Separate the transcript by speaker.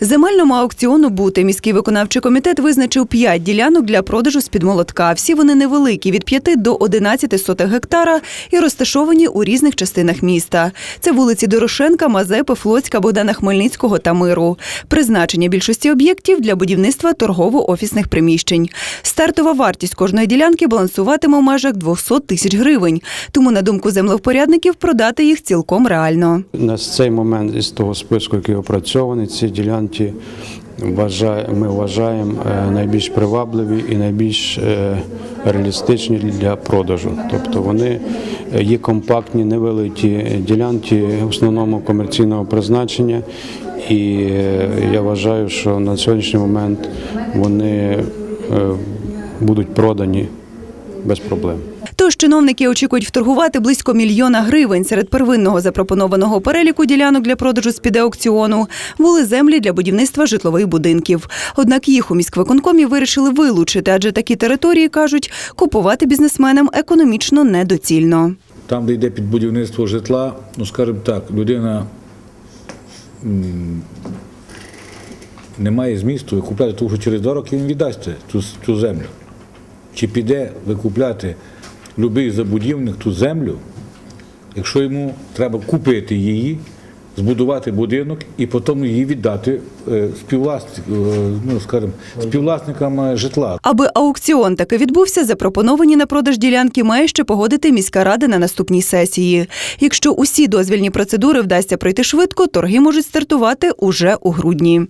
Speaker 1: Земельному аукціону бути міський виконавчий комітет визначив 5 ділянок для продажу з-під молотка. Всі вони невеликі від 5 до 11 сотих гектара і розташовані у різних частинах міста. Це вулиці Дорошенка, Мазепи, Флоцька, Богдана Хмельницького та Миру. Призначення більшості об'єктів для будівництва торгово-офісних приміщень. Стартова вартість кожної ділянки балансуватиме в межах 200 тисяч гривень. Тому, на думку землевпорядників, продати їх цілком реально.
Speaker 2: На цей момент із того списку, який опрацьований, ці ділянки вважає- ми вважаємо е, найбільш привабливі і найбільш е, реалістичні для продажу. Тобто вони е, є компактні, невеликі ділянки, в основному комерційного призначення. І я вважаю, що на сьогоднішній момент вони будуть продані без проблем.
Speaker 1: Тож чиновники очікують вторгувати близько мільйона гривень. Серед первинного запропонованого переліку ділянок для продажу з-під аукціону були землі для будівництва житлових будинків. Однак їх у міськвиконкомі вирішили вилучити, адже такі території кажуть, купувати бізнесменам економічно недоцільно.
Speaker 3: Там, де йде під будівництво житла, ну скажімо так, людина не має змісту купляти, тому що через два роки він віддасть цю, цю землю. Чи піде викупляти будь-який забудівник ту землю, якщо йому треба купити її, збудувати будинок і потім її віддати е, співвласник, е, ну, скажімо, співвласникам е, житла.
Speaker 1: Аби аукціон таки відбувся, запропоновані на продаж ділянки має ще погодити міська рада на наступній сесії. Якщо усі дозвільні процедури вдасться пройти швидко, торги можуть стартувати уже у грудні.